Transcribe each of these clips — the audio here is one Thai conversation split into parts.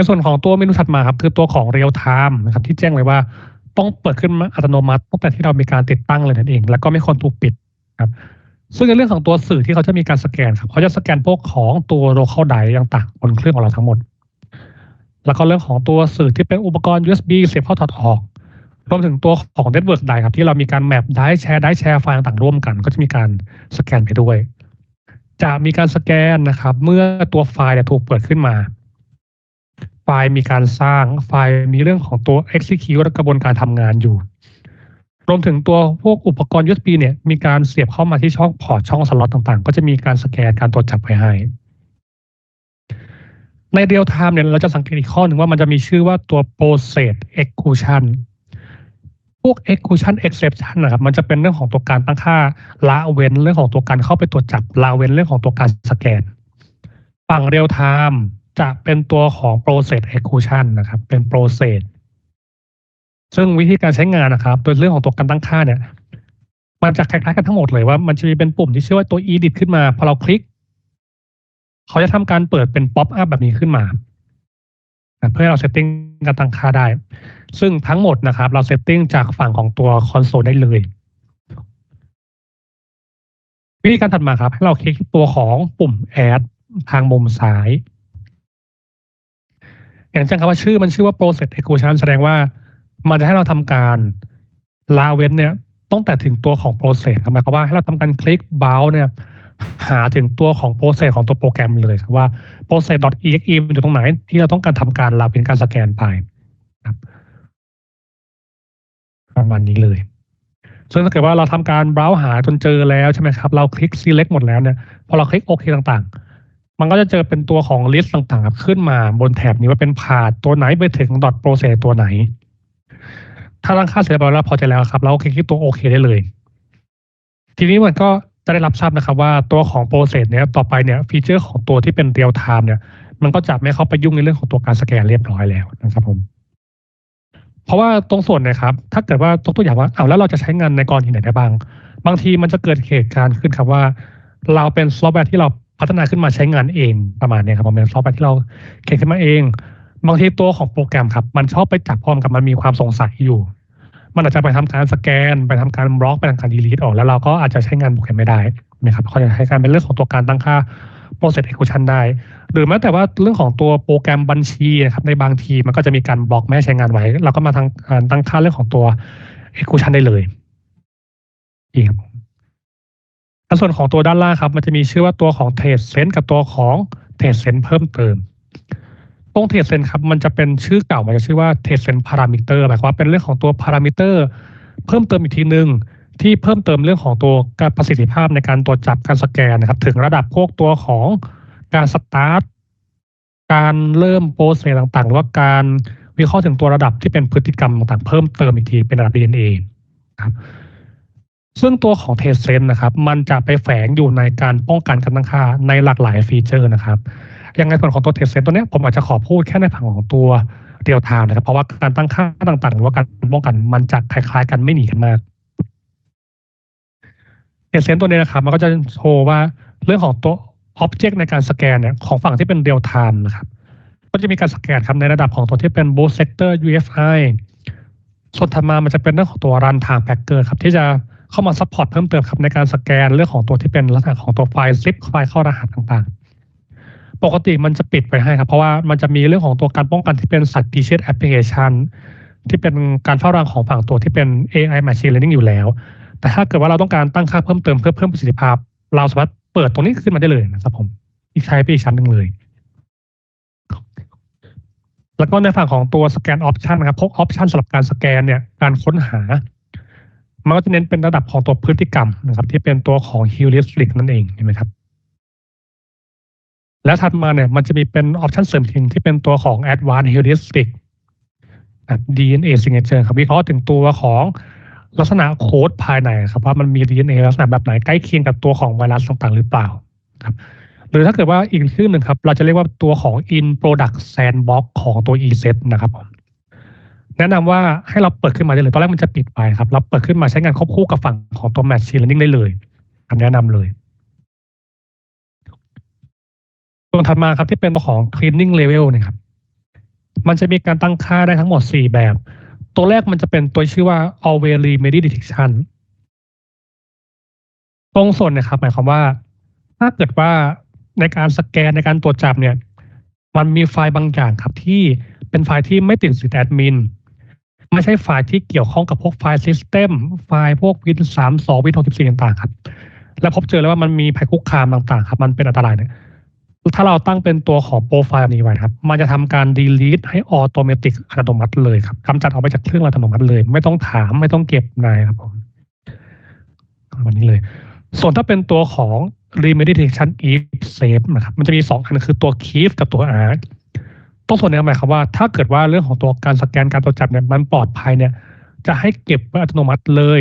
ในส่วนของตัวเมนูถัดมาครับคือตัวของ real time นะครับที่แจ้งไว้ว่าต้องเปิดขึ้นมาอัตโนมัติตั้งแต่ที่เรามีการติดตั้งเลยนั่นเอง แล้วก็ไม่ควรถูกปิดครับซึ่งในเรื่องของตัวสื่อที่เขาจะมีการสแกนครับเขาจะสแกนพวกของตัว local drive ต่างๆบนเครื่องของเราทั้งหมด แล้วก็เรื่องของตัวสื่อที่เป็นอุปกรณ์ USB เสียบเข้าถอดออกรวมถึงตัวของ Network Drive ครับที่เรามีการแมปได้แชร์ได้แชร์ไฟล์ต่างๆร่วมกัน ก็จะมีการสแกนไปด้วย จะมีการสแกนนะครับ เมื่อตัวไฟล์ถูกเปิดขึ้นมา ไฟล์มีการสร้างไฟล์มีเรื่องของตัว execute และกระบวนการทำงานอยู่ รวมถึงตัวพวกอุปกรณ์ USB เนี่ย มีการเสียบเข้ามาที่ช่องพอร์ตช่องสล็อตต่างๆ ก็จะมีการสแกนการตรวจจับไว้ให้ ในเรียลไทม์เนี่ย เราจะสังเกตอีกข้อหนึ่งว่ามันจะมีชื่อว่าตัว process execution พวก execution exception นะครับ มันจะเป็นเรื่องของตัวการตั้งค่าละเว้นเรื่องของตัวการเข้าไปตรวจจับละเว้นเรื่องของตัวการสแกน ฝั่ง real time จะเป็นตัวของ process execution นะครับ เป็น process ซึ่งวิธีการใช้งานนะครับ โดยเรื่องของตัวการตั้งค่าเนี่ย มันจะคล้ายๆกันทั้งหมดเลยว่ามันจะมีเป็นปุ่มที่ชื่อว่าตัว edit ขึ้นมา พอเราคลิก เขาจะทำการเปิดเป็น pop up แบบนี้ขึ้นมาเพื่อให้เราเซตติ้งการตั้งค่าได้ ซึ่งทั้งหมดนะครับ เราเซตติ้งจากฝั่งของตัวคอนโซลได้เลย วิธีการถัดมาครับ ให้เราคลิกตัวของปุ่ม add ทางมุมซ้าย อย่างเช่นคำว่าชื่อมันชื่อว่า process execution แสดงว่ามันจะให้เราทำการลาเว้นเนี่ยต้องแต่ถึงตัวของ process หมายความว่าให้เราทำการคลิก bound เนี่ยหาถึงตัวของ process ของตัวโปรแกรมเลยครับว่า process.exe มันอยู่ตรงไหน ที่เราต้องการทำการลาเว้นการสแกนไปครับประมาณนี้เลยซึ่งถ้าเกิดว่าเราทำการ browse หาจนเจอแล้วใช่ไหมครับ เราคลิก select หมดแล้วเนี่ย พอเราคลิกโอเคต่างๆ มันก็จะเจอเป็นตัวของ list ต่างๆครับขึ้นมาบนแถบนี้ว่าเป็นพาดตัวไหนไปถึง dot process ตัวไหน ถ้าตั้งค่าเสร็จเรียบร้อยแล้วพอใจแล้วครับเราคลิกที่ตัวโอเคได้เลย ทีนี้มันก็จะได้รับทราบนะครับว่าตัวของ process เนี้ยต่อไปเนี่ยฟีเจอร์ของตัวที่เป็น real time เนี่ย มันก็จะไม่เข้าไปยุ่งในเรื่องของตัวการสแกนเรียบร้อยแล้วนะครับผมเพราะว่าตรงส่วนนะครับ ถ้าเกิดว่าตัวตัวอย่างว่าเอาแล้วเราจะใช้งานในกรณีไหนได้บ้าง บางทีมันจะเกิดเหตุการณ์ขึ้นครับว่า เราเป็นซอฟต์แวร์ที่เรา พัฒนาขึ้นมาใช้งานเองประมาณนี้ครับผมเป็นซอฟต์แวร์ที่เราเขียนขึ้นมาเอง บางทีตัวของโปรแกรมครับ มันชอบไปจับพร้อมกับมันมีความสงสัยอยู่ มันอาจจะไปทำการสแกน ไปทำการบล็อกไปทำการดีลีทออกแล้วเราก็อาจจะใช้งานโปรแกรมไม่ได้นะครับเขาจะใช้การเป็นเรื่องของตัวการตั้งค่า process execution ได้ หรือแม้แต่ว่าเรื่องของตัวโปรแกรมบัญชีนะครับในบางทีมันก็จะมีการบล็อกไม่ให้ใช้งานไว้ เราก็มาทางการตั้งค่าเรื่องของตัว execution ได้เลยนี่ครับ ในส่วนของตัวด้านล่างครับ มันจะมีชื่อว่าตัวของ trade sense กับตัวของ trade sense เพิ่มเติม ตรง trade sense ครับมันจะเป็นชื่อเก่ามันจะชื่อว่า trade sense parameter หมายความว่าเป็นเรื่องของตัว parameter เพิ่มเติมอีกทีหนึ่งที่เพิ่มเติมเรื่องของตัวการประสิทธิภาพในการตรวจจับการสแกนนะครับ ถึงระดับพวกตัวของการสตาร์ทการเริ่มโปรเซสต่างๆ หรือว่าการวิเคราะห์ถึงตัวระดับที่เป็นพฤติกรรมต่างๆ เพิ่มเติมอีกทีเป็นระดับ DNA ครับ ซึ่งตัวของเทสเซนนะครับ มันจะไปแฝงอยู่ในการป้องกันการตั้งค่าในหลากหลายฟีเจอร์นะครับยังไงส่วนของตัวเทสเซนตัวนี้ผมอาจจะขอพูดแค่ในฝั่งของตัวเรียลไทม์นะครับ เพราะว่าการตั้งค่าต่างๆ หรือว่าการป้องกันมันจะคล้ายๆ กันไม่หนีกันมากเทสเซนตัวนี้นะครับ มันก็จะโชว์ว่าเรื่องของตัว Object ในการสแกนเนี่ยของฝั่งที่เป็นเรียลไทม์นะครับ ก็จะมีการสแกนครับในระดับของตัวที่เป็น Boot Sector UFI ส่วนถัดมามันจะเป็นเรื่องของตัว Runtime Packer ครับที่จะ เข้ามาซัพพอร์ตเพิ่มเติมครับในการสแกนเรื่องของตัวที่เป็นลักษณะของตัวไฟล์ซิปไฟล์เข้ารหัสต่างๆ ปกติมันจะปิดไปให้ครับ เพราะว่ามันจะมีเรื่องของตัวการป้องกันที่เป็น Certified Application ที่เป็นการเฝ้าระวังของฝั่งตัวที่เป็น AI Machine Learning อยู่แล้ว แต่ถ้าเกิดว่าเราต้องการตั้งค่าเพิ่มเติมเพื่อเพิ่มประสิทธิภาพ เราสามารถเปิดตรงนี้ขึ้นมาได้เลยนะครับผมอีกใช้ไปอีกชั้นหนึ่งเลย แล้วก็ในฝั่งของตัวสแกนออปชันนะครับพวกออปชันสำหรับการสแกนเนี่ยการค้นหา มันก็จะเน้นเป็นระดับของตัวพฤติกรรมนะครับ ที่เป็นตัวของ heuristic นั่นเองเห็นไหมครับ แล้วถัดมาเนี่ยมันจะมีเป็นออปชันเสริมทีที่เป็นตัวของ advanced heuristic DNA signature ครับวิเคราะห์ถึงตัวของลักษณะโค้ดภายในครับว่ามันมี DNA ลักษณะแบบไหนใกล้เคียงกับตัวของไวรัสต่างๆ หรือเปล่าครับหรือถ้าเกิดว่าอีกชื่อหนึ่งครับ เราจะเรียกว่าตัวของ in product sandbox ของตัว ESET นะครับผม แนะนำว่าให้เราเปิดขึ้นมาได้เลย ตอนแรกมันจะปิดไปครับ เราเปิดขึ้นมาใช้งานควบคู่กับฝั่งของตัว machine learning ได้เลยคำแนะนำเลยตัวถัดมาครับที่เป็นตัวของ cleaning level นะครับ มันจะมีการตั้งค่าได้ทั้งหมด 4 แบบ ตัวแรกมันจะเป็นตัวชื่อว่า always remedy detection ตรงส่วนนะครับ หมายความว่า ถ้าเกิดว่าในการสแกนในการตรวจจับเนี่ย มันมีไฟล์บางอย่างครับที่เป็นไฟล์ที่ไม่ติดสิทธิ์แอดมิน ไม่ใช่ไฟล์ที่เกี่ยวข้องกับพวกไฟล์ซิสเต็มไฟล์พวกวินสามสองวินหกสิบสี่ต่างๆ ครับ แล้วพบเจอแล้วว่ามันมีภัยคุกคามต่างๆ ครับ มันเป็นอันตรายเนี่ยถ้าเราตั้งเป็นตัวของโปรไฟล์นี้ไว้ครับ มันจะทำการ delete ให้ออโตเมติกอัตโนมัติเลยครับกำจัดออกไปจากเครื่องอัตโนมัติเลย ไม่ต้องถามไม่ต้องเก็บนายครับผมวันนี้เลย ส่วนถ้าเป็นตัวของ remediation if safe นะครับ มันจะมีสองอันคือตัว keep กับตัว arc ต้องส่วนนี้หมายความว่าถ้าเกิดว่าเรื่องของตัวการสแกนการตรวจจับเนี่ยมันปลอดภัยเนี่ย จะให้เก็บไว้อัตโนมัติเลย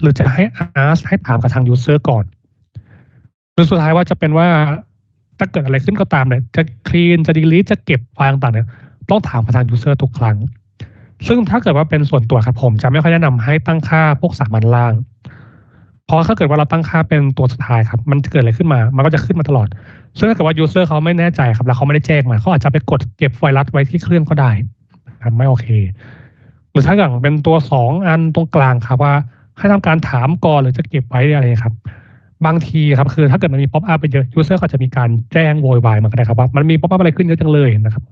หรือจะให้ ask ให้ถามกับทาง user ก่อนหรือสุดท้ายว่าจะเป็นว่าถ้าเกิดอะไรขึ้นก็ตามเนี่ยจะ clean จะ delete จะเก็บไฟล์ต่างๆเนี่ยต้องถามกับทาง user ทุกครั้ง ซึ่งถ้าเกิดว่าเป็นส่วนตัวครับผม จะไม่ค่อยแนะนำให้ตั้งค่าพวกสามัญล่าง พราะถ้าเกิดว่าเราตั้งค่าเป็นตัวสุดท้ายครับ มันจะเกิดอะไรขึ้นมา มันก็จะขึ้นมาตลอด ซึ่งถ้าเกิดว่า user เขาไม่แน่ใจครับ แล้วเขาไม่ได้แจ้งมาเขาอาจจะไปกดเก็บไวรัสไว้ที่เครื่องก็ได้ครับไม่โอเค หรือถ้าอย่างเป็นตัวสองอันตรงกลางครับว่าให้ทำการถามก่อนหรือจะเก็บไว้อะไรครับ บางทีครับคือถ้าเกิดมันมีป๊อปอัพไปเยอะ user ก็จะมีการแจ้งโวยวายมาก็ได้ครับว่ามันมีป๊อปอัพอะไรขึ้นเยอะจังเลยนะครับ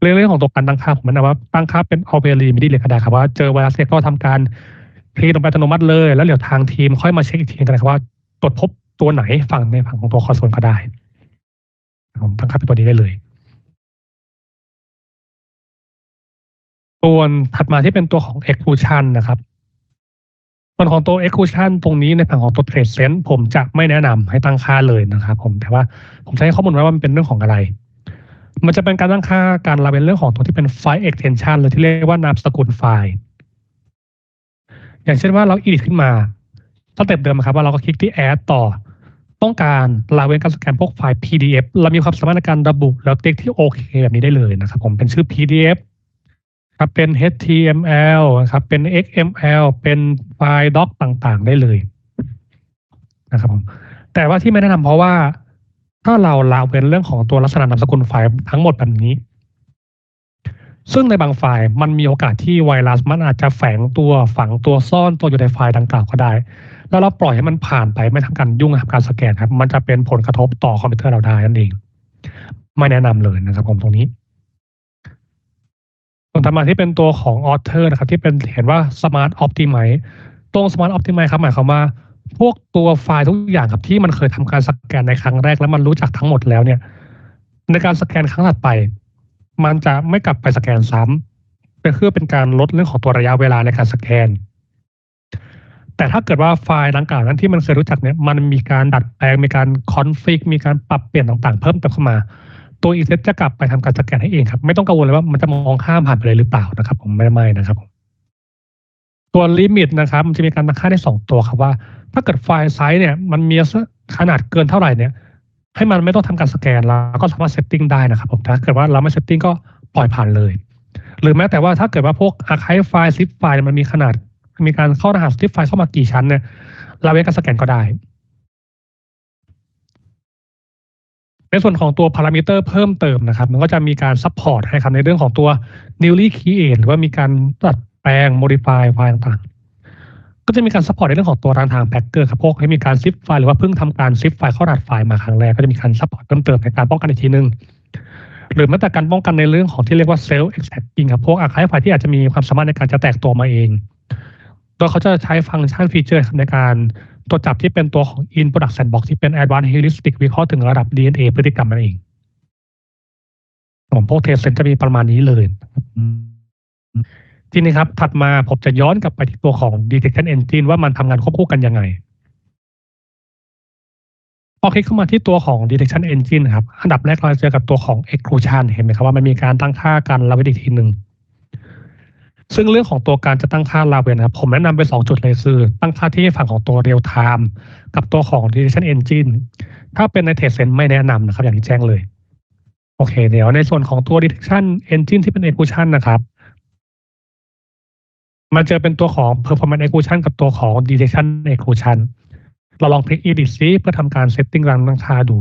เรื่องของตัวการตั้งค่าผมนะว่าตั้งค่าเป็น a l w a y r e m e d y เลยก็ได้ครับว่าเจอไวรัสเนี่ยก็ทำการ คลีนออกไปอัตโนมัติเลย แล้วเดี๋ยวทางทีมค่อยมาเช็คอีกทีกันนะครับว่าตรวจพบตัวไหนฝั่งในฝั่งของตัวคอนโซลก็ได้ผมตั้งค่าเป็นตัวนี้ได้เลย ส่วนถัดมาที่เป็นตัวของ exclusion นะครับส่วนของตัว exclusion ตรงนี้ในฝั่งของตัว trade sense ผมจะไม่แนะนำให้ตั้งค่าเลยนะครับ ผมแต่ว่าผมจะให้ข้อมูลไว้ว่ามันเป็นเรื่องของอะไร มันจะเป็นการตั้งค่าการลาเป็นเรื่องของตัวที่เป็นไฟล์ extension หรือที่เรียกว่านามสกุลไฟล์ อย่างเช่นว่าเรา edit ขึ้นมาสเต็ปเดิมครับว่าเราก็คลิกที่ add ต่อ ต้องการลาเว้นการสแกนพวกไฟล์ PDF เรามีความสามารถในการระบุแล้วเต็กที่โอเคแบบนี้ได้เลยนะครับ ผมเป็นชื่อ PDF ครับเป็น HTML ครับเป็น XML เป็นไฟล์ doc ต่างๆ ได้เลยนะครับผมแต่ว่าที่ไม่แนะนำเพราะว่า ถ้าเราละเว้นเรื่องของตัวลักษณะนามสกุลไฟล์ทั้งหมดแบบนี้ ซึ่งในบางไฟล์มันมีโอกาสที่ไวรัสมันอาจจะแฝงตัวฝังตัวซ่อนตัวอยู่ในไฟล์ดังกล่าวก็ได้ แล้วเราปล่อยให้มันผ่านไปไม่ทำการยุ่งกับการสแกนครับ มันจะเป็นผลกระทบต่อคอมพิวเตอร์เราได้นั่นเอง ไม่แนะนำเลยนะครับผมตรงนี้ส่วนถัดมาที่เป็นตัวของ Author นะครับ ที่เป็นเห็นว่า Smart Optimize ตรง Smart Optimize ครับหมายความว่า พวกตัวไฟล์ทุกอย่างครับที่มันเคยทำการสแกนในครั้งแรกแล้วมันรู้จักทั้งหมดแล้วเนี่ย ในการสแกนครั้งถัดไป มันจะไม่กลับไปสแกนซ้ำเพื่อเป็นการลดเรื่องของตัวระยะเวลาในการสแกน แต่ถ้าเกิดว่าไฟล์ดังกล่าวนั้นที่มันเคยรู้จักเนี่ยมันมีการดัดแปลงมีการคอนฟิกมีการปรับเปลี่ยนต่างๆ เพิ่มเติมเข้ามา ตัวอีเซจะกลับไปทำการสแกนให้เองครับ ไม่ต้องกังวลเลยว่ามันจะมองข้ามผ่านไปเลยหรือเปล่านะครับ ผมไม่ไม่นะครับตัวลิมิตนะครับ มันจะมีการตั้งค่าได้สองตัวครับว่า ถ้าเกิดไฟล์ไซส์เนี่ยมันมีขนาดเกินเท่าไหร่เนี่ย ให้มันไม่ต้องทำการสแกนแล้วก็สามารถเซตติ้งได้นะครับผมถ้าเกิดว่าเราไม่เซตติ้งก็ปล่อยผ่านเลย หรือแม้แต่ว่าถ้าเกิดว่าพวกอาร์คายไฟล์ซิปไฟล์มันมีขนาด มีการเข้ารหัสซิปไฟล์เข้ามากี่ชั้นเนี่ยเราเว้นการสแกนก็ได้ ในส่วนของตัวพารามิเตอร์เพิ่มเติมนะครับ มันก็จะมีการซัพพอร์ตให้ครับในเรื่องของตัว newly create หรือว่ามีการตัดแปลง modify ไฟล์ต่าง ก็จะมีการซัพพอร์ตในเรื่องของตัวรันทางแพ็กเกอร์ครับพวกให้มีการซิปไฟล์หรือว่าเพิ่งทำการซิปไฟล์เข้ารหัสไฟล์มาครั้งแรกก็จะมีการซัพพอร์ตเพิ่มเติมในการป้องกันอีกทีนึงหรือแม้แต่การป้องกันในเรื่องของที่เรียกว่า self extracting ครับพวกอาคายไฟล์ที่อาจจะมีความสามารถในการจะแตกตัวมาเอง โดยเขาจะใช้ฟังก์ชันฟีเจอร์ในการตรวจจับที่เป็นตัวของ in product sandbox ที่เป็น advanced heuristic วิเคราะห์ถึงระดับ DNA พฤติกรรมนั่นเองผมพวกเทสเซนจะมีประมาณนี้เลย ทีนี้ครับ ถัดมาผมจะย้อนกลับไปที่ตัวของ detection engine ว่ามันทำงานควบคู่กันยังไง พอคลิกเข้ามาที่ตัวของ detection engine ครับ อันดับแรกเราจะเจอกับตัวของ exclusion เห็นไหมครับว่ามันมีการตั้งค่ากันระเวนอีกทีหนึ่งซึ่งเรื่องของตัวการจะตั้งค่าลาเวนนะครับผมแนะนำไปสองจุดเลยคือตั้งค่าที่ฝั่งของตัว real time กับตัวของ detection engine ถ้าเป็นในเทสเซนไม่แนะนำนะครับ อย่างที่แจ้งเลย โอเค เดี๋ยวในส่วนของตัว detection engine ที่เป็น exclusion นะครับ มันจะเป็นตัวของ performance exclusion กับตัวของ detection exclusion เราลองคลิก edit ซิเพื่อทำการ setting รังตั้งค่าดู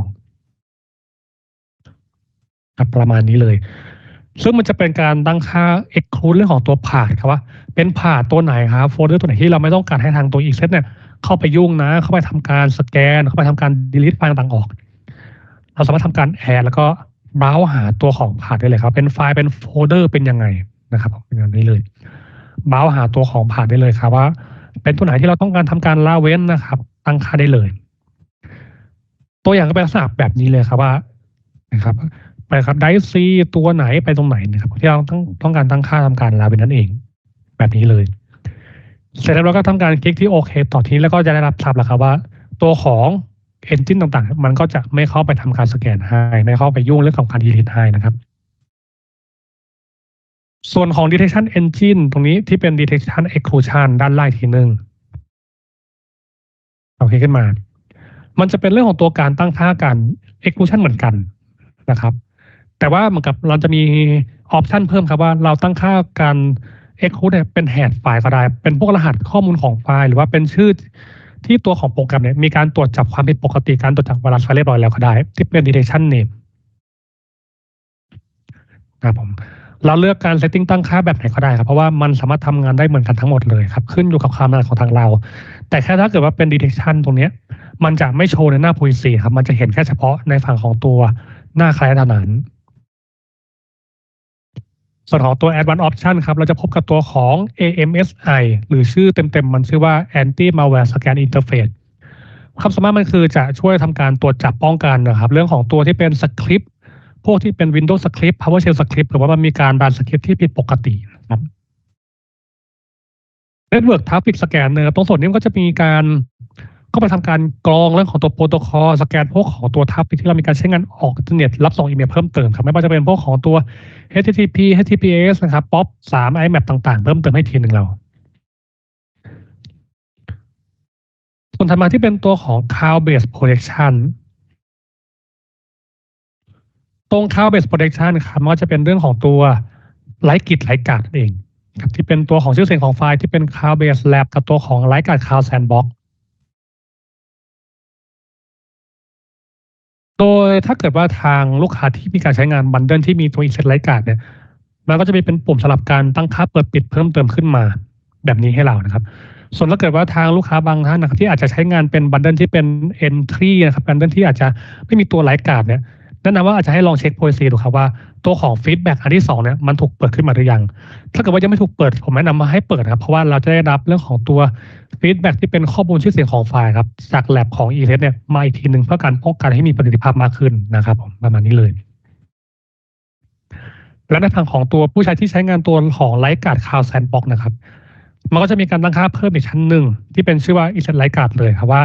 ครับประมาณนี้เลย ซึ่งมันจะเป็นการตั้งค่า exclude เรื่องของตัวผ่านครับว่า เป็นผ่านตัวไหนครับโฟลเดอร์ตัวไหนที่เราไม่ต้องการให้ทางตัว e x e t เนี่ยเข้าไปยุ่งนะ เข้าไปทำการสแกน เข้าไปทำการ delete ไฟล์ต่างๆออก เราสามารถทำการ add แล้วก็ browse หาตัวของผ่านได้เลยครับ เป็นไฟล์ เป็นโฟลเดอร์ เป็นยังไงนะครับเป็นอย่างนี้เลย browse หาตัวของผ่านได้เลยครับว่า เป็นตัวไหนที่เราต้องการทำการละเว้นนะครับ ตั้งค่าได้เลย ตัวอย่างก็เป็นลักษณะแบบนี้เลยครับว่านะครับไปครับไดซีตัวไหนไปตรงไหนนะครับที่เราต้องต้องการตั้งค่าทำการลาเว้นนั่นเอง แบบนี้เลย เสร็จแล้วเราก็ทำการคลิกที่โอเคต่อทีแล้วก็จะได้รับทราบแล้วครับว่า ตัวของเอนจินต่างๆ มันก็จะไม่เข้าไปทำการสแกนให้ไม่เข้าไปยุ่งเรื่องของการดีลิทให้นะครับ ส่วนของ detection engine ตรงนี้ที่เป็น detection exclusion ด้านล่างทีหนึ่งโอเคขึ้นมา มันจะเป็นเรื่องของตัวการตั้งค่าการ exclusion เหมือนกันนะครับ แต่ว่าเหมือนกับเราจะมีออปชันเพิ่มครับว่าเราตั้งค่าการ exclude เนี่ยเป็นแฮชไฟล์ก็ได้ เป็นพวกรหัสข้อมูลของไฟล์ หรือว่าเป็นชื่อที่ตัวของโปรแกรมเนี่ยมีการตรวจจับความผิดปกติการตรวจจับไวรัสไฟเรียบร้อยแล้วก็ได้ ที่เป็น detection name นะครับผม เราเลือกการ setting ตั้งค่าแบบไหนก็ได้ครับ เพราะว่ามันสามารถทำงานได้เหมือนกันทั้งหมดเลยครับ ขึ้นอยู่กับความถนัดของทางเรา แต่แค่ถ้าเกิดว่าเป็น detection ตรงเนี้ยมันจะไม่โชว์ในหน้า policy ครับ มันจะเห็นแค่เฉพาะในฝั่งของตัวหน้าคล้ายเท่านั้น ส่วนของตัว advanced option ครับ เราจะพบกับตัวของ AMSI หรือชื่อเต็มๆ มันชื่อว่า anti malware scan interface ความสามารถมันคือจะช่วยทำการตรวจจับป้องกันนะครับ เรื่องของตัวที่เป็นสคริปต์ พวกที่เป็น Windows Script PowerShell Script หรือว่ามันมีการรันสคริปที่ผิดปกตินะครับ Network Traffic Scanner ตรงส่วนนี้มันก็จะมีการก็ไปทำการกรองเรื่องของตัวโปรโตคอลสแกนพวกของตัวทับที่เรามีการใช้งานออกอินเทอร์เน็ตรับส่งอีเมลเพิ่มเติมครับไม่ว่าจะเป็นพวกของตัว HTTP HTTPS นะครับ POP 3 IMAP ต่างๆ เพิ่มเติมให้ทีหนึ่งเรา ส่วนถัดมาที่เป็นตัวของ Cloud Based Protection ตรง Cloud Based Protection ครับมันก็จะเป็นเรื่องของตัวไลท์กิจไลท์การ์ดเองครับที่เป็นตัวของชื่อเสียงของไฟล์ที่เป็น Cloud Based Lab กับตัวของไลท์การ์ด Cloud Sandbox โดยถ้าเกิดว่าทางลูกค้าที่มีการใช้งานบันเดิลที่มีตัว Inset Light Guard เนี่ยมันก็จะมีเป็นปุ่มสำหรับการตั้งค่าเปิดปิดเพิ่มเติมขึ้นมาแบบนี้ให้เรานะครับ ส่วนถ้าเกิดว่าทางลูกค้าบางท่านนะครับที่อาจจะใช้งานเป็นบันเดิลที่เป็น entry นะครับบันเดิลที่อาจจะไม่มีตัวไลท์การ์ดเนี่ย แนะนำว่าอาจจะให้ลองเช็ค policy ดูครับว่าตัวของ feedback อันที่สองเนี่ยมันถูกเปิดขึ้นมาหรือยัง ถ้าเกิดว่ายังไม่ถูกเปิดผมแนะนำมาให้เปิดนะครับ เพราะว่าเราจะได้รับเรื่องของตัว feedback ที่เป็นข้อมูลชื่อเสียงของไฟล์ครับ จาก lab ของ e t เนี่ยมาอีกทีหนึ่งเพื่อการป้องกันให้มีประสิทธิภาพมากขึ้นนะครับผมประมาณนี้เลย และในทางของตัวผู้ใช้ที่ใช้งานตัวของไลท์การ์ดคาวแซนบ็อกนะครับ มันก็จะมีการตั้งค่าเพิ่มอีกชั้นหนึ่งที่เป็นชื่อว่า e s e t Light Guard เลยครับว่า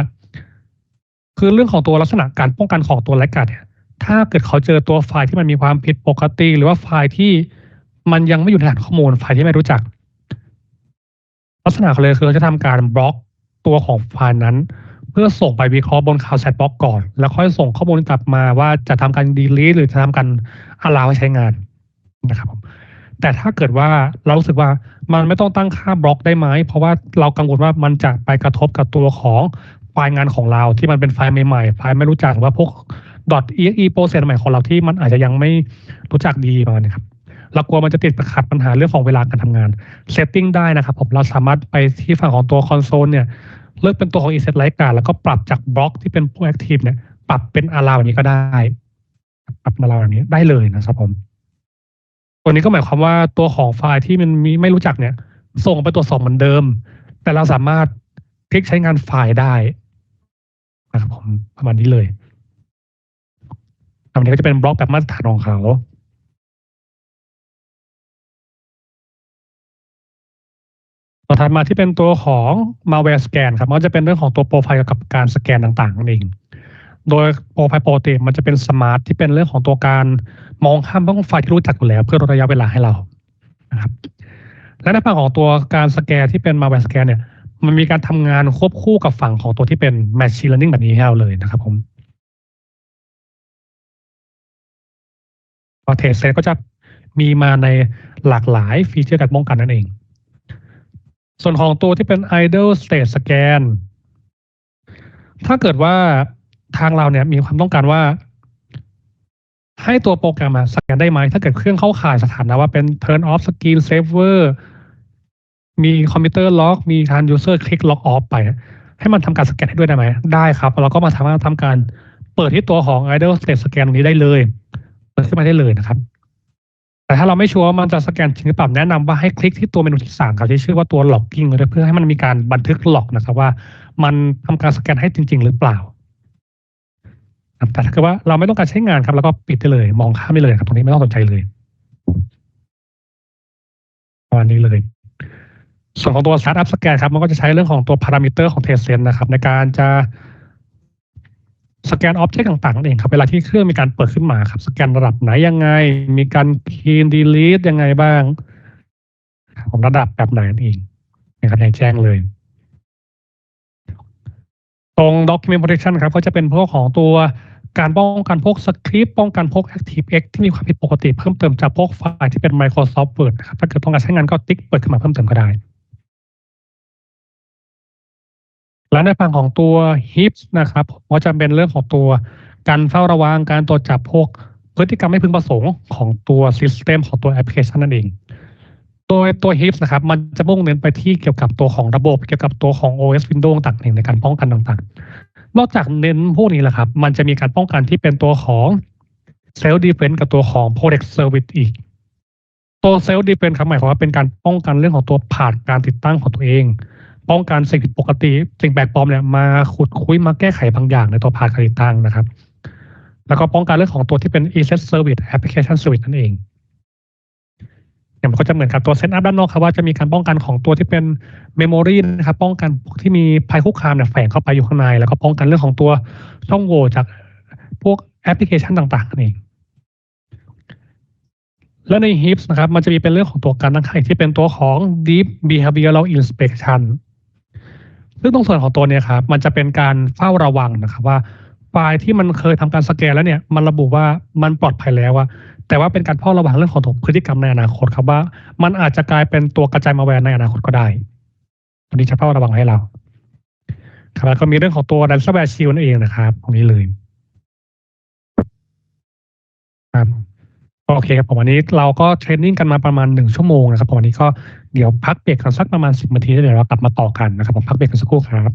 คือเรื่องของตัวลักษณะการป้องกันของตัวไลท์การ์ดเนี่ย ถ้าเกิดเขาเจอตัวไฟล์ที่มันมีความผิดปกติ หรือว่าไฟล์ที่มันยังไม่อยู่ในฐานข้อมูลไฟล์ที่ไม่รู้จัก ลักษณะเขาเลยคือเขาจะทำการบล็อกตัวของไฟล์นั้น เพื่อส่งไปวิเคราะห์บนคลาวด์แซดบล็อกก่อน แล้วค่อยส่งข้อมูลกลับมาว่าจะทำการดีลีทหรือจะทำการอลาวให้ใช้งานนะครับผมแต่ถ้าเกิดว่าเรารู้สึกว่ามันไม่ต้องตั้งค่าบล็อกได้ไหม เพราะว่าเรากังวลว่ามันจะไปกระทบกับตัวของไฟล์งานของเราที่มันเป็นไฟล์ใหม่ๆ ไฟล์ไม่รู้จักหรือว่าพวก .exe process ใหม่ของเราที่มันอาจจะยังไม่รู้จักดีประมาณนี้ครับเรากลัวมันจะติดขัดปัญหาเรื่องของเวลาการทำงาน setting ได้นะครับผมเราสามารถไปที่ฝั่งของตัวคอนโซลเนี่ยเลือกเป็นตัวของ ESET Light Guard แล้วก็ปรับจากบล็อกที่เป็นผู้ active เนี่ย ปรับเป็น allow อย่างนี้ก็ได้ ปรับ allow อย่างนี้ได้เลยนะครับผม ตัวนี้ก็หมายความว่าตัวของไฟล์ที่มันมีไม่รู้จักเนี่ย ส่งไปตรวจสอบเหมือนเดิม แต่เราสามารถคลิกใช้งานไฟล์ได้นะครับผมประมาณนี้เลย อันนี้ก็จะเป็นบล็อกแบบมาตรฐานของเขาต่อถัดมาที่เป็นตัวของ malware scan ครับ มันจะเป็นเรื่องของตัวโปรไฟล์กับการสแกนต่างๆนั่นเอง โดยโปรไฟล์ปกติมันจะเป็นสมาร์ทที่เป็นเรื่องของตัวการมองข้ามต้องไฟล์ที่รู้จักอยู่แล้ว เพื่อลดระยะเวลาให้เรานะครับ และในฝั่งของตัวการสแกนที่เป็น malware scan เนี่ย มันมีการทำงานควบคู่กับฝั่งของตัวที่เป็น machine learning แบบนี้ให้เราเลยนะครับผม พอเทสเซตก็จะมีมาในหลากหลายฟีเจอร์การป้องกันนั่นเอง ส่วนของตัวที่เป็น idle state scan ถ้าเกิดว่าทางเราเนี่ยมีความต้องการว่า ให้ตัวโปรแกรมมาสแกนได้ไหม ถ้าเกิดเครื่องเข้าข่ายสถานะว่าเป็น turn off screen saver มีคอมพิวเตอร์ล็อกมีการ user click log off ไป ให้มันทำการสแกนให้ด้วยได้ไหม ได้ครับ เราก็มาสามารถทำการเปิดที่ตัวของ idle state scan ตรงนี้ได้เลย ปิดขึ้นมาได้เลยนะครับ แต่ถ้าเราไม่ชัวร์ว่ามันจะสแกนจริงหรือเปล่าแนะนำว่าให้คลิกที่ตัวเมนูที่สามครับที่ชื่อว่าตัว logging เพื่อให้มันมีการบันทึกล็อกนะครับ ว่ามันทำการสแกนให้จริง ๆ หรือเปล่าแต่ถ้าเกิดว่าเราไม่ต้องการใช้งานครับ แล้วก็ปิดได้เลย มองข้ามไปเลยครับ ตรงนี้ไม่ต้องสนใจเลยประมาณนี้เลย ส่วนของตัว Startup Scan ครับ มันก็จะใช้เรื่องของตัวพารามิเตอร์ของ Tencent นะครับ ในการจะ สแกนออบเจกต์ต่างๆนั่นเองครับเวลาที่เครื่องมีการเปิดขึ้นมาครับ สแกนระดับไหนยังไง มีการคีนดีลีทยังไงบ้างของระดับแบบไหนนั่นเองนะครับแจ้งเลย ตรง document protection ครับ ก็จะเป็นพวกของตัวการป้องกันพวกสคริปต์ป้องกันพวก ActiveX ที่มีความผิดปกติเพิ่มเติมจากพวกไฟล์ที่เป็น Microsoft Word นะครับถ้าเกิดต้องการใช้งานก็ติ๊กเปิดขึ้นมาเพิ่มเติมก็ได้ และในฝั่งของตัว HIPS นะครับก็จะเป็นเรื่องของตัวการเฝ้าระวังการตรวจจับพวกพฤติกรรมไม่พึงประสงค์ของตัว System ของตัวแอปพลิเคชันนั่นเองโดยตัว HIPS นะครับ มันจะมุ่งเน้นไปที่เกี่ยวกับตัวของระบบ เกี่ยวกับตัวของ OS Windows ต่างๆในการป้องกันต่างๆ นอกจากเน้นพวกนี้แหละครับ มันจะมีการป้องกันที่เป็นตัวของ Self Defense กับตัวของ Protect Service อีก ตัว Self Defense ครับหมายความว่าเป็นการป้องกันเรื่องของตัวผ่านการติดตั้งของตัวเอง ป้องกันสิ่งผิดปกติ สิ่งแปลกปลอมเนี่ยมาขุดคุยมาแก้ไขบางอย่างในตัวผ่านการติดตั้งนะครับ แล้วก็ป้องกันเรื่องของตัวที่เป็น ESET Service Application Service นั่นเองเนี่ยมันก็จะเหมือนกับตัวเซตอัพด้านนอกครับว่าจะมีการป้องกันของตัวที่เป็นเมมโมรีนะครับป้องกันพวกที่มีภัยคุกคามเนี่ยแฝงเข้าไปอยู่ข้างใน แล้วก็ป้องกันเรื่องของตัวช่องโหว่จากพวกแอปพลิเคชันต่างๆนั่นเองแล้วใน HIPS นะครับ มันจะมีเป็นเรื่องของตัวการตั้งค่าที่เป็นตัวของ Deep Behavioral Inspection ซึ่งตรงส่วนของตัวเนี้ครับมันจะเป็นการเฝ้าระวังนะครับว่าไฟล์ที่มันเคยทำการสแกนแล้วเนี่ยมันระบุว่ามันปลอดภัยแล้วว่าแต่ว่าเป็นการเฝ้าระวังเรื่องของพฤติกรรมในอนาคตครับว่า มันอาจจะกลายเป็นตัวกระจายมาแวร์ในอนาคตก็ได้ตรงนี้จะเฝ้าระวังให้เราครับแล้วก็มีเรื่องของตัวดันซับแวร์ชิลนั่นเองนะครับ ตรงนี้เลยครับโอเคครับผมวันนี้เราก็เทรนนิ่งกันมาประมาณหนึ่งชั่วโมงนะครับผมวันนี้ก็ เดี๋ยวพักเบรกกันสักประมาณสิบนาทีแล้วเดี๋ยวเรากลับมาต่อกันนะครับผมพักเบรกกันสักครู่ครับ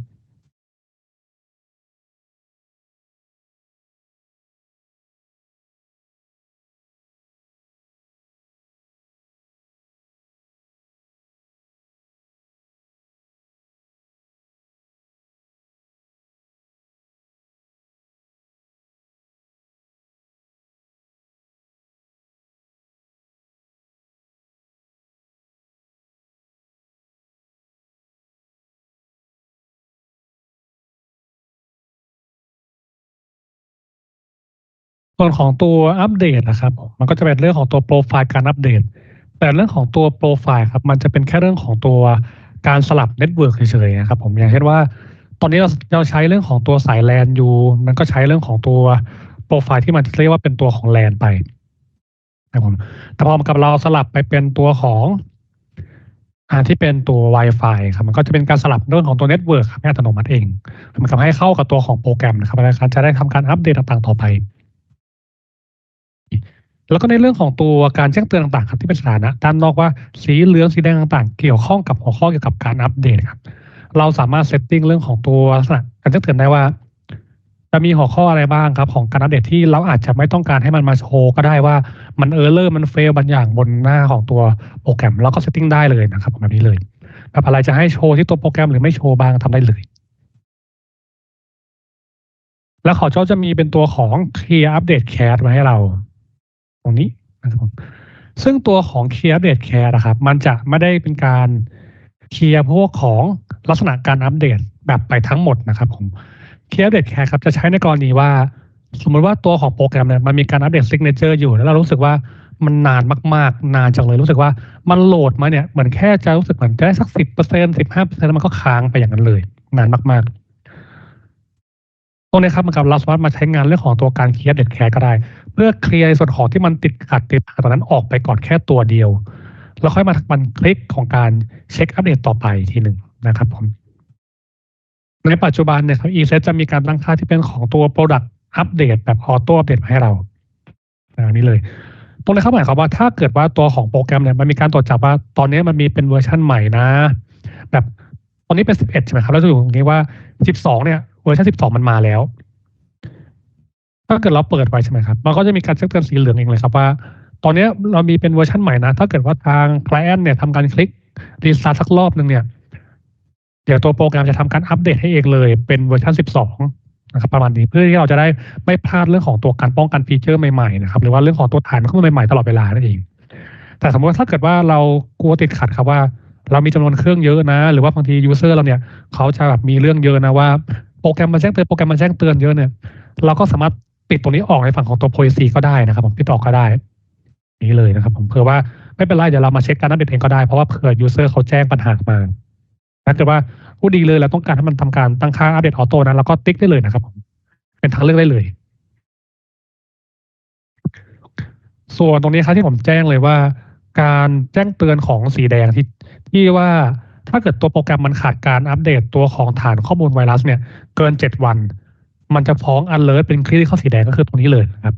ส่วนของตัวอัปเดตนะครับ มันก็จะเป็นเรื่องของตัวโปรไฟล์การอัปเดต แต่เรื่องของตัวโปรไฟล์ครับ มันจะเป็นแค่เรื่องของตัวการสลับเน็ตเวิร์กเฉยๆนะครับ ผมอย่างเช่นว่า ตอนนี้เราเราใช้เรื่องของตัวสายแลนอยู่ มันก็ใช้เรื่องของตัวโปรไฟล์ที่มันเรียกว่าเป็นตัวของแลนไปนะครับผมแต่พอกับเราสลับไปเป็นตัวของอันที่เป็นตัว Wi-Fi ครับมันก็จะเป็นการสลับเรื่องของตัวเน็ตเวิร์กครับให้อัตโนมัติเอง มันทำให้เข้ากับตัวของโปรแกรมนะครับแล้วจะได้ทำการอัปเดตต่างๆต่อไป แล้วก็ในเรื่องของตัวการแจ้งเตือนต่างๆครับที่เป็นสถานะด้านนอกว่าสีเหลืองสีแดงต่างๆ เกี่ยวข้องกับหัวข้อเกี่ยวกับการอัปเดตครับเราสามารถเซตติ้งเรื่องของตัวลักษณะการแจ้งเตือนได้ว่า จะมีหัวข้ออะไรบ้างครับ ของการอัปเดตที่เราอาจจะไม่ต้องการให้มันมาโชว์ก็ได้ว่ามันเออร์เลอร์มันเฟลบางอย่างบนหน้าของตัวโปรแกรมเราก็เซตติ้งได้เลยนะครับแบบนี้เลยแบบอะไรจะให้โชว์ที่ตัวโปรแกรมหรือไม่โชว์บางทำได้เลยแล้วเขาจะมีเป็นตัวของ Clear Update Cat มาให้เรา ตรงนี้นะครับผมซึ่งตัวของ Clear Update Cat นะครับ มันจะไม่ได้เป็นการเคลียร์พวกของลักษณะการอัปเดตแบบไปทั้งหมดนะครับผม Clear Update Cat ครับจะใช้ในกรณีว่า สมมติว่าตัวของโปรแกรมเนี่ยมันมีการอัปเดต Signature อยู่ แล้วเรารู้สึกว่ามันนานมากๆ นานจังเลยรู้สึกว่ามันโหลดมาเนี่ยเหมือนแค่จะรู้สึกเหมือนจะได้สักสิบเปอร์เซ็นสิบห้าเปอร์เซ็นแล้วมันก็ค้างไปอย่างนั้นเลย นานมากๆ ตรงนี้ครับมันกับเราสามารถมาใช้งานเรื่องของตัวการเคลียร์เด็ดแคร์ก็ได้ เพื่อเคลียร์ส่วนของที่มันติดขัดติดขัดตอนนั้นออกไปก่อนแค่ตัวเดียว แล้วค่อยมามันคลิกของการเช็คอัปเดตต่อไปทีหนึ่งนะครับผมในปัจจุบันเนี่ยครับ ESET จะมีการตั้งค่าที่เป็นของตัว Product อัปเดตแบบออโต้อัปเดตมาให้เราอันนี้เลย ตรงนี้เขาหมายความว่าถ้าเกิดว่าตัวของโปรแกรมเนี่ยมันมีการตรวจจับว่าตอนนี้มันมีเป็นเวอร์ชันใหม่นะ แบบตอนนี้เป็น 11 ใช่ไหมครับ แล้วจะอยู่ตรงนี้ว่า 12 เนี่ยเวอร์ชัน12 มันมาแล้ว ถ้าเกิดเราเปิดไว้ใช่ไหมครับ มันก็จะมีการแจ้งเตือนสีเหลืองเองเลยครับว่า ตอนนี้เรามีเป็นเวอร์ชันใหม่นะ ถ้าเกิดว่าทาง client เนี่ยทำการคลิกรีสตาร์ทสักรอบหนึ่งเนี่ย เดี๋ยวตัวโปรแกรมจะทำการอัปเดตให้เองเลย เป็นเวอร์ชัน12 นะครับ ประมาณนี้เพื่อที่เราจะได้ไม่พลาดเรื่องของตัวการป้องกันฟีเจอร์ใหม่ๆนะครับ หรือว่าเรื่องของตัวฐานข้อมูลใหม่ๆตลอดเวลานั่นเอง แต่สมมติว่าถ้าเกิดว่าเรากลัวติดขัดครับว่า เรามีจำนวนเครื่องเยอะนะ หรือว่าบางทียูเซอร์เราเนี่ยเขาจะแบบมีเรื่องเยอะนะว่าโปรแกรมมันแจ้งเตือนโปรแกรมมันแจ้งเตือนเยอะเนี่ยเราก็สามารถ ปิดตรงนี้ออกในฝั่งของตัว policy ก็ได้นะครับผมปิดออกก็ได้ นี้เลยนะครับ ผมเผื่อว่าไม่เป็นไรเดี๋ยวเรามาเช็คการอัปเดตเองก็ได้ เพราะว่าเผื่อยูเซอร์เขาแจ้งปัญหามาถ้าเกิดว่าผู้ดีเลยเราต้องการให้มันทำการตั้งค่าอัปเดตออโต้นั้นเราก็ติ๊กได้เลยนะครับผมเป็นทางเลือกได้เลย ส่วนตรงนี้ครับที่ผมแจ้งเลยว่า การแจ้งเตือนของสีแดงที่ที่ว่าถ้าเกิดตัวโปรแกรมมันขาดการอัปเดตตัวของฐานข้อมูลไวรัสเนี่ย เกินเจ็ดวัน มันจะฟ้อง alert เป็นคลิกเข้าสีแดงก็คือตรงนี้เลยนะครับ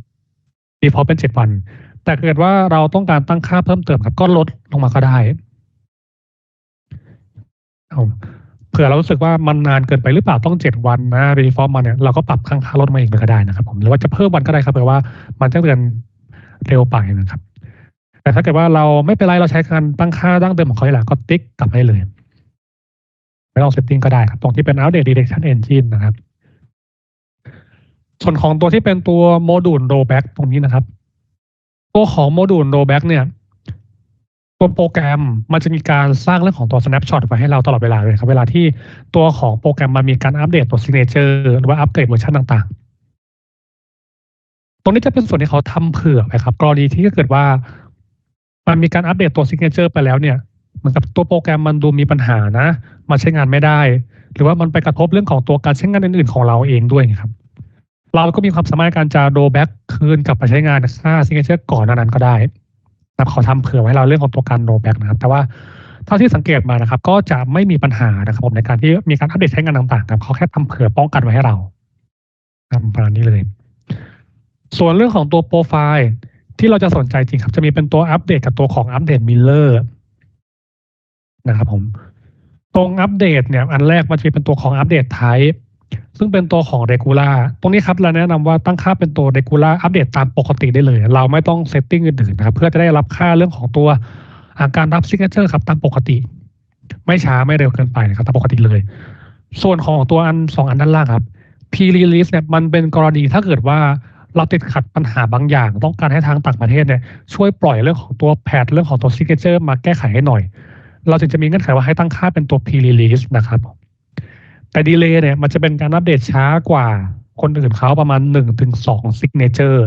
default เป็นเจ็ดวัน แต่เกิดว่าเราต้องการตั้งค่าเพิ่มเติมครับก็ลดลงมาก็ได้เผื่อเรารู้สึกว่ามันนานเกินไปหรือเปล่าต้องเจ็ดวันนะ default มาเนี่ยเราก็ปรับค่าลดมาเองเลยก็ได้นะครับ ผมหรือว่าจะเพิ่มวันก็ได้ครับเผื่อว่ามันจะเตือนเร็วไปนะครับ แต่ถ้าเกิดว่าเราไม่เป็นไรเราใช้การตั้งค่าดั้งเดิมของเขาแหละก็ติ๊กกลับให้เลยไม่ต้องเซตติ้งก็ได้ครับ ตรงที่เป็น Update Detection Engine นะครับ ส่วนของตัวที่เป็นตัวโมดูล rollback ตรงนี้นะครับ ตัวของโมดูล rollback เนี่ย ตัวโปรแกรมมันจะมีการสร้างเรื่องของตัว snapshot ไว้ให้เราตลอดเวลาเลยครับ เวลาที่ตัวของโปรแกรมมันมีการอัปเดตตัว signature หรือว่าอัปเกรดเวอร์ชันต่างๆ ตรงนี้จะเป็นส่วนที่เขาทำเผื่อไว้ครับกรณีที่เกิดว่า มันมีการอัปเดตตัว signature ไปแล้วเนี่ยเหมือนกับตัวโปรแกรมมันดูมีปัญหานะมันใช้งานไม่ได้ หรือว่ามันไปกระทบเรื่องของตัวการใช้งานอื่น ๆ ของเราเองด้วยครับ เราก็มีความสามารถในการจะโดแบ็กคืนกลับไปใช้งานค่า signature ก่อนหนานั้นก็ได้นะครับเขาทำเผื่อไว้เราเรื่องของตัวการโดแบ็กนะครับ แต่ว่าเท่าที่สังเกตมานะครับ ก็จะไม่มีปัญหานะครับผมในการที่มีการอัปเดตใช้งานต่างๆครับเขาแค่ทำเผื่อป้องกันไว้ให้เราประมาณนี้เลย ส่วนเรื่องของตัวโปรไฟล์ที่เราจะสนใจจริงครับ จะมีเป็นตัวอัปเดตกับตัวของอัปเดตมิลเลอร์นะครับผมตรงอัปเดตเนี่ยอันแรกมันจะเป็นตัวของอัปเดตไทป์ ซึ่งเป็นตัวของ regular ตรงนี้ครับเราแนะนำว่าตั้งค่าเป็นตัว regular อัปเดตตามปกติได้เลย เราไม่ต้องเซตติ้งอื่นๆนะครับเพื่อจะได้รับค่าเรื่องของตัวอาการรับ signature ครับตามปกติ ไม่ช้าไม่เร็วเกินไปนะครับตามปกติเลย ส่วนของตัวอันสองอันด้านล่างครับ p release เนี่ยมันเป็นกรณีถ้าเกิดว่าเราติดขัดปัญหาบางอย่าง ต้องการให้ทางต่างประเทศเนี่ยช่วยปล่อยเรื่องของตัวแพทเรื่องของตัว signature มาแก้ไขให้หน่อย เราจึงจะมีเงื่อนไขว่าให้ตั้งค่าเป็นตัว p release นะครับ แต่ดีเลย์เนี่ยมันจะเป็นการอัปเดตช้ากว่าคนอื่นเขาประมาณ1-2 signature